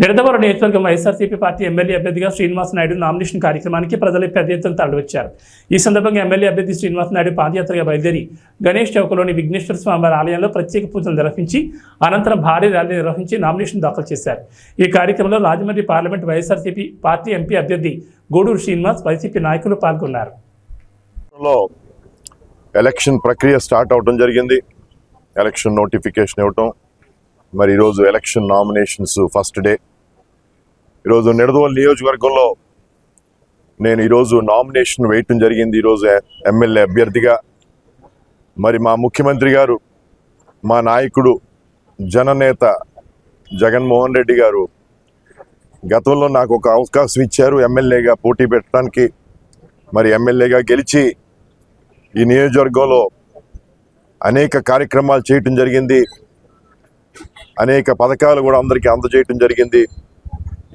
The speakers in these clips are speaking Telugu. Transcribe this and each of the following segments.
నిడదవరం నియోజకవర్గం వైఎస్ఆర్సీపీ పార్టీ ఎమ్మెల్యే అభ్యర్థిగా శ్రీనివాస్ నాయుడు నామినేషన్ కార్యక్రమానికి ప్రజలు పెద్ద ఎత్తున తరలివచ్చారు ఈ సందర్భంగా ఎమ్మెల్యే అభ్యర్థి శ్రీనివాస్ నాయుడు పాదయాత్రగా బయలుదేరి గణేష్ చౌకలోని విఘ్నేశ్వర స్వామివారి ఆలయంలో ప్రత్యేక పూజలు నిర్వహించి అనంతరం భారీ ర్యాలీ నిర్వహించి నామినేషన్ దాఖలు చేశారు. ఈ కార్యక్రమంలో Rajahmundry parliament YSRCP party MP అభ్యర్థి గూడూరు శ్రీనివాస్ వైసీపీ నాయకులు పాల్గొన్నారు. లో ఎలక్షన్ ప్రక్రియ స్టార్ట్ అవడం జరిగింది. ఎలక్షన్ నోటిఫికేషన్ ఇవ్వటం మరి ఈరోజు ఎలక్షన్ నామినేషన్స్ ఫస్ట్ డే. ఈరోజు నిడదవోలు నియోజకవర్గంలో నేను ఈరోజు నామినేషన్ వేయటం జరిగింది. ఈరోజు ఎమ్మెల్యే అభ్యర్థిగా. మరి మా ముఖ్యమంత్రి గారు మా నాయకుడు జననేత జగన్మోహన్ రెడ్డి గారు గతంలో నాకు ఒక అవకాశం ఇచ్చారు. ఎమ్మెల్యేగా పోటీ పెట్టడానికి. మరి ఎమ్మెల్యేగా గెలిచి ఈ నియోజకవర్గంలో అనేక కార్యక్రమాలు చేయటం జరిగింది. అనేక పథకాలు కూడా అందరికీ అందజేయటం జరిగింది.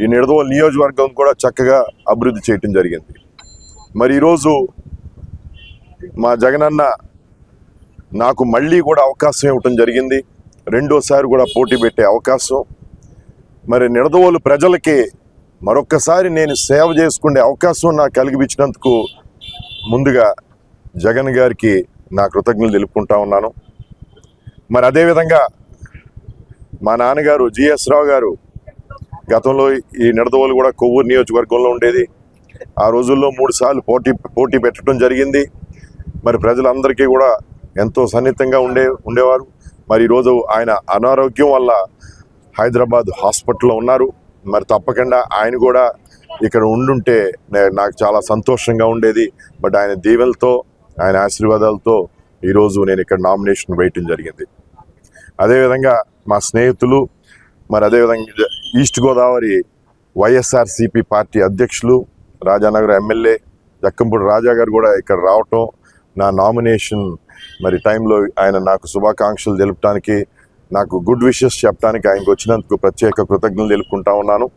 ఈ నిడదవోలు నియోజకవర్గం కూడా చక్కగా అభివృద్ధి చేయటం జరిగింది. మరి ఈరోజు మా జగనన్న నాకు మళ్ళీ కూడా అవకాశం ఇవ్వటం జరిగింది. రెండోసారి కూడా పోటీ పెట్టే అవకాశం. మరి నిడదవోలు ప్రజలకి మరొక్కసారి నేను సేవ చేసుకునే అవకాశం నాకు కలిగిపించినందుకు ముందుగా జగన్ గారికి నా కృతజ్ఞతలు తెలుపుకుంటా ఉన్నాను. మరి అదేవిధంగా మా నాన్నగారు జిఎస్ రావు గారు గతంలో ఈ నిడదవోలు కూడా కొవ్వూరు నియోజకవర్గంలో ఉండేది. ఆ రోజుల్లో మూడు సార్లు పోటీ పోటీ పెట్టడం జరిగింది. మరి ప్రజలందరికీ కూడా ఎంతో సన్నిహితంగా ఉండే ఉండేవారు. మరి ఈరోజు ఆయన అనారోగ్యం వల్ల హైదరాబాద్ హాస్పిటల్లో ఉన్నారు. మరి తప్పకుండా ఆయన కూడా ఇక్కడ ఉండుంటే నాకు చాలా సంతోషంగా ఉండేది. బట్ ఆయన దీవెలతో ఆయన ఆశీర్వాదాలతో ఈరోజు నేను ఇక్కడ నామినేషన్ వేయటం జరిగింది. అదేవిధంగా మా స్నేహితులు మరి అదేవిధంగా జ- ఈస్ట్ గోదావరి వైఎస్ఆర్సిపి పార్టీ అధ్యక్షులు రాజానగర్ ఎమ్మెల్యే జక్కంపూడి రాజా గారు కూడా ఇక్కడ రావటం నా నామినేషన్. మరి టైంలో ఆయన నాకు శుభాకాంక్షలు తెలుపడానికి నాకు గుడ్ విషెస్ చెప్పడానికి ఆయనకు వచ్చినందుకు ప్రత్యేక కృతజ్ఞతలు తెలుపుకుంటా ఉన్నాను.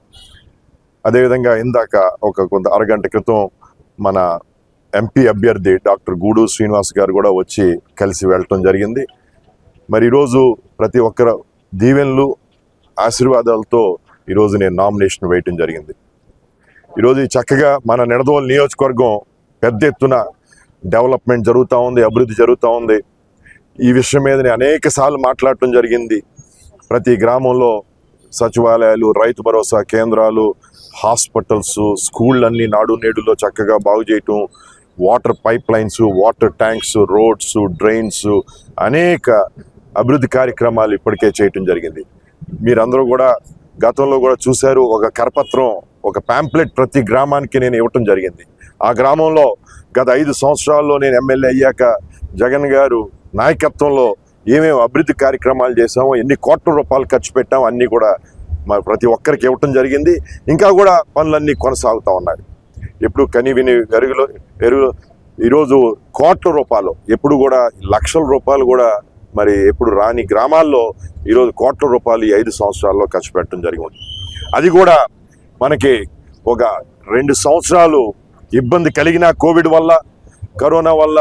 అదేవిధంగా ఇందాక ఒక కొంత అరగంట క్రితం మన ఎంపీ అభ్యర్థి డాక్టర్ గూడు శ్రీనివాస్ గారు కూడా వచ్చి కలిసి వెళ్ళటం జరిగింది. మరి ఈరోజు ప్రతి ఒక్కరు దీవెనలు ఆశీర్వాదాలతో ఈరోజు నేను నామినేషన్ వేయటం జరిగింది. ఈరోజు చక్కగా మన నిడదవోలు నియోజకవర్గం పెద్ద ఎత్తున డెవలప్మెంట్ జరుగుతూ ఉంది అభివృద్ధి జరుగుతూ ఉంది. ఈ విషయం మీద నేను అనేక సార్లు మాట్లాడటం జరిగింది. ప్రతి గ్రామంలో సచివాలయాలు రైతు భరోసా కేంద్రాలు హాస్పిటల్స్ స్కూళ్ళన్నీ నాడు నేడులో చక్కగా బాగు చేయటం water pipe lines water tanks roads drains అనేక అభివృద్ధి కార్యక్రమాలు ఇప్పటికే చేయటం జరిగింది. మీరందరూ కూడా గతంలో కూడా చూశారు ఒక కరపత్రం ఒక ప్యాంప్లెట్ ప్రతి గ్రామానికి నేను ఇవ్వటం జరిగింది. ఆ గ్రామంలో గత ఐదు సంవత్సరాల్లో నేను ఎమ్మెల్యే అయ్యాక జగన్ గారు నాయకత్వంలో ఏమేమి అభివృద్ధి కార్యక్రమాలు చేసామో ఎన్ని కోట్ల రూపాయలు ఖర్చు పెట్టామో అన్నీ కూడా మా ప్రతి ఒక్కరికి ఇవ్వటం జరిగింది. ఇంకా కూడా పనులన్నీ కొనసాగుతూ ఉన్నాయి. ఎప్పుడు కని విని ఎరుగులో ఎరుగు ఈరోజు కోట్ల రూపాయలు ఎప్పుడు కూడా లక్షల రూపాయలు కూడా మరి ఎప్పుడు రాని గ్రామాల్లో ఈరోజు కోట్ల రూపాయలు ఈ ఐదు సంవత్సరాల్లో ఖర్చు పెట్టడం జరిగింది. అది కూడా మనకి ఒక రెండు సంవత్సరాలు ఇబ్బంది కలిగిన కోవిడ్ వల్ల కరోనా వల్ల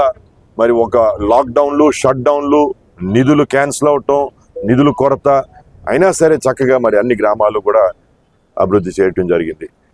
మరి ఒక లాక్డౌన్లు షట్డౌన్లు నిధులు క్యాన్సిల్ అవటం నిధులు కొరత అయినా సరే చక్కగా మరి అన్ని గ్రామాలు కూడా అభివృద్ధి చేయటం జరిగింది.